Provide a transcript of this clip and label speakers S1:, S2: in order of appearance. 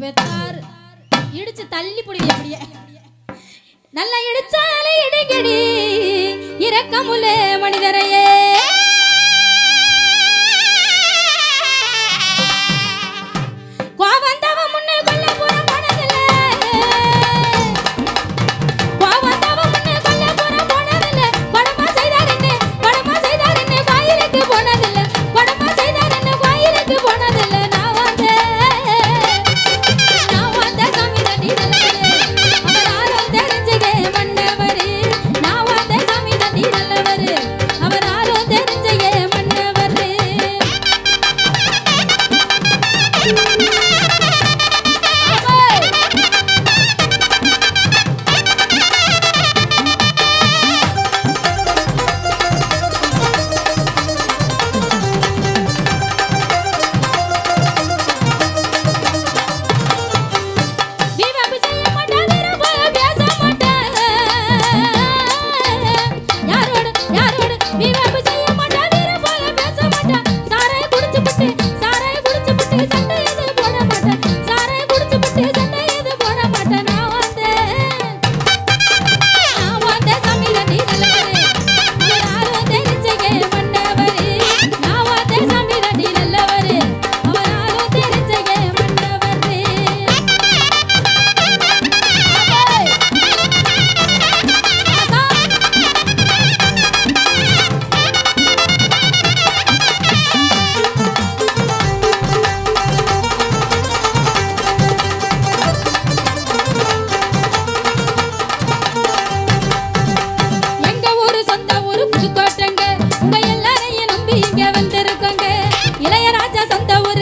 S1: பெத்தாரு இடிச்சு தள்ளி பிடிங்க அப்படியே நல்லா இடிச்சாலே இடுங்கடி. இரக்கமுள்ள மனிதரையே. நம்பி இங்க வந்திருக்கோங்க. இளையராஜா சொந்த ஊர்